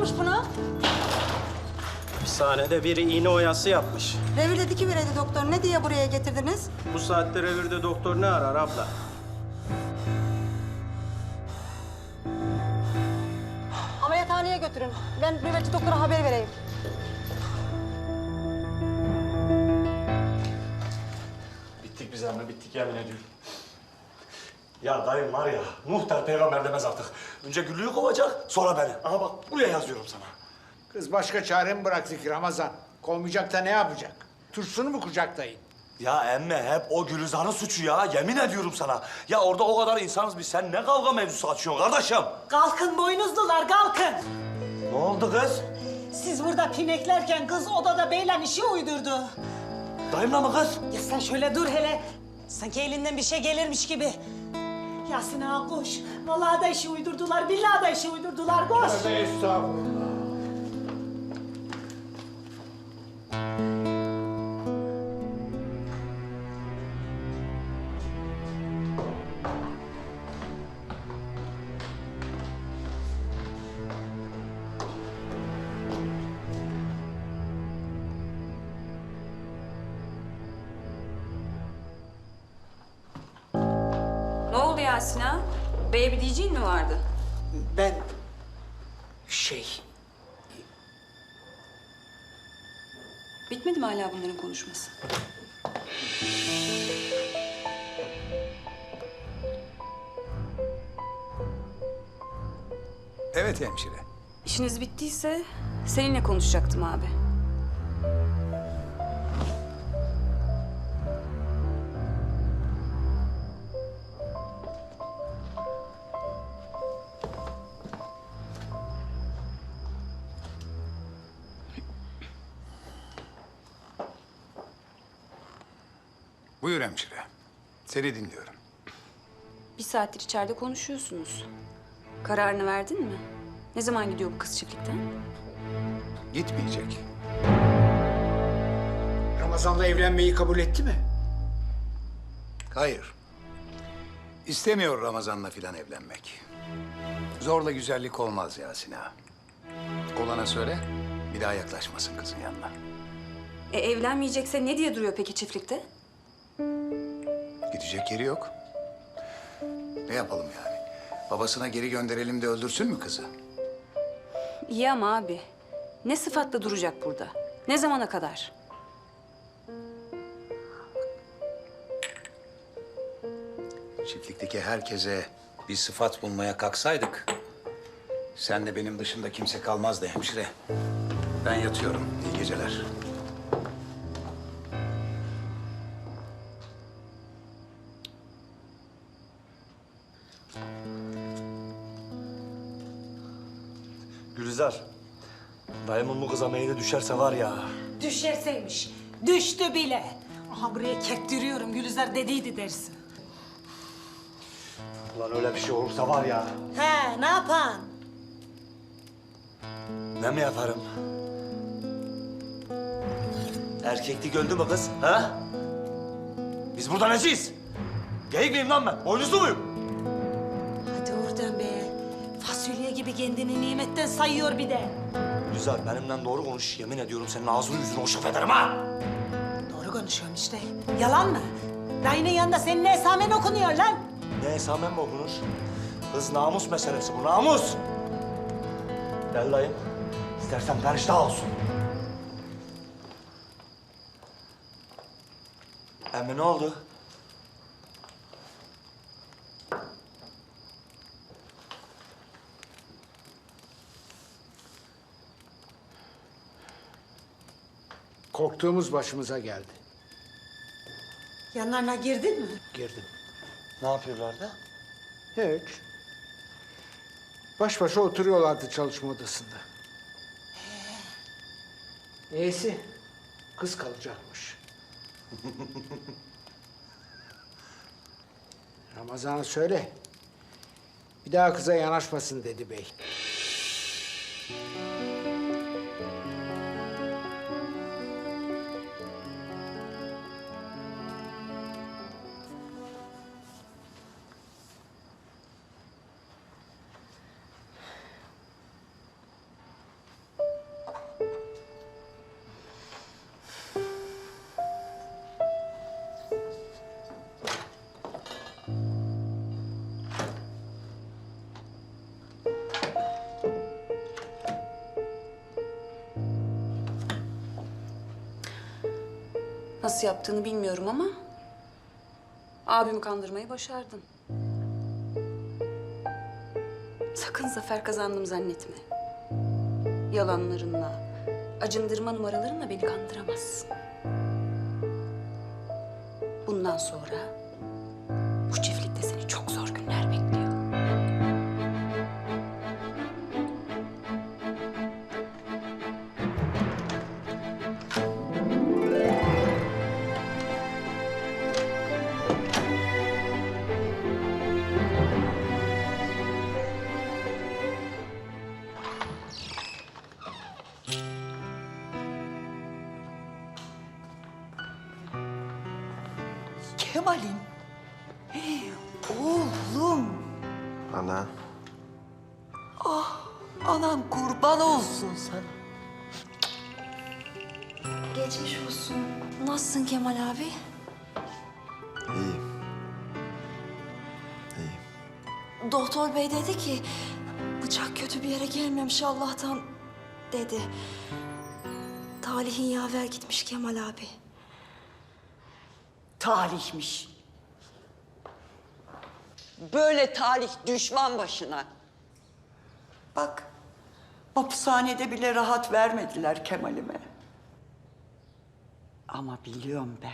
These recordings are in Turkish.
olmuş buna? Hapishanede biri iğne oyası yapmış. Revirde dikivereydi doktor. Ne diye buraya getirdiniz? Bu saatte revirde doktor ne arar abla? Ameliyathaneye götürün. Ben nöbetçi doktora haber vereyim. Bittik biz anne, bittik yemin ediyorum. Ya dayım var ya, muhtar peygamber demez artık. Önce Güllü'yü kovacak, sonra beni. Aha bak, buraya yazıyorum sana. Kız başka çare mi bıraktık Ramazan? Kovmayacak da ne yapacak? Turşunu mu kucaklayın? Ya emme hep o Gülizar'ın suçu ya, yemin ediyorum sana. Ya orada o kadar insanız biz, sen ne kavga mevzusu açıyorsun kardeşim? Kalkın boynuzlular kalkın. Ne oldu kız? Siz burada pineklerken kız odada beylen işi uydurdu. Dayımla mı kız? Ya sen şöyle dur hele. Sanki elinden bir şey gelirmiş gibi. Yasin ağa koş. Vallahi da işi uydurdular, billahi da işi uydurdular. Koş. Estağfurullah. Ha? Beye bir diyeceğin mi vardı? Ben şey Bitmedi mi hala bunların konuşması? Evet hemşire. İşiniz bittiyse seninle konuşacaktım abi. Buyur hemşire. Seni dinliyorum. Bir saattir içeride konuşuyorsunuz. Kararını verdin mi? Ne zaman gidiyor bu kız çiftlikten? Gitmeyecek. Ramazan'la evlenmeyi kabul etti mi? Hayır. İstemiyor Ramazan'la filan evlenmek. Zorla güzellik olmaz Yasin ağa. Olana söyle, bir daha yaklaşmasın kızın yanına. E evlenmeyecekse ne diye duruyor peki çiftlikte? Gidecek yeri yok. Ne yapalım yani? Babasına geri gönderelim de öldürsün mü kızı? İyi ama abi. Ne sıfatla duracak burada? Ne zamana kadar? Çiftlikteki herkese bir sıfat bulmaya kalksaydık... ...sen de benim dışında kimse kalmazdı hemşire. Ben yatıyorum. İyi geceler. Gülizar, dayımın bu kıza meyli düşerse var ya... Düşerseymiş. Düştü bile. Aha buraya kektiriyorum Gülizar dediydi dersin. Ulan öyle bir şey olursa var ya... He ne yapan? Ne mi yaparım? Erkeklik öldü mü kız? Ha? Biz burada neciyiz? Geyik miyim lan ben? Boynuzlu muyum? Gibi kendini nimetten sayıyor bir de. Gülizar benimle doğru konuş. Yemin ediyorum senin ağzını yüzünü hoşluk ederim ha. Doğru konuşuyorum işte. Yalan mı? Dayının yanında senin esamen okunuyor lan. Ne esamen mi okunur? Kız namus meselesi bu namus. Gel dayım. İstersen periştah olsun. Emmi ne oldu? Korktuğumuz başımıza geldi. Yanlarına girdin mi? Girdim. Ne yapıyorlardı? Hiç. Baş başa oturuyorlardı çalışma odasında. Neyse, kız kalacakmış. Ramazan'a söyle. Bir daha kıza yanaşmasın dedi bey. Nasıl yaptığını bilmiyorum ama... ...abimi kandırmayı başardın. Sakın zafer kazandım zannetme. Yalanlarınla, acındırma numaralarınla beni kandıramazsın. Bundan sonra bu çiftlikte Anan kurban olsun sana. Geçmiş olsun. Nasılsın Kemal abi? İyiyim. İyiyim. Doktor bey dedi ki bıçak kötü bir yere gelmemiş Allah'tan dedi. Talihin yaver gitmiş Kemal abi. Talihmiş. Böyle talih düşman başına. Bak, hapishanede bile rahat vermediler Kemal'ime. Ama biliyorum be.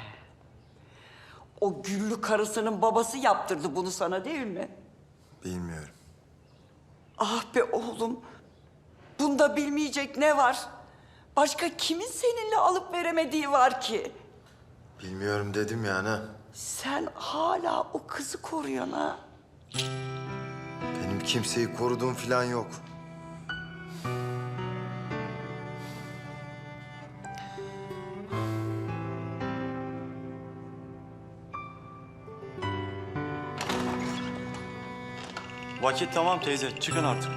O güllü karısının babası yaptırdı bunu sana değil mi? Bilmiyorum. Ah be oğlum. Bunda bilmeyecek ne var? Başka kimin seninle alıp veremediği var ki? Bilmiyorum dedim ya ana. Sen hala o kızı koruyorsun ha. Benim kimseyi koruduğum falan yok. Vakit tamam teyze. Çıkın artık.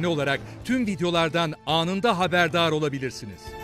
abone olarak tüm videolardan anında haberdar olabilirsiniz.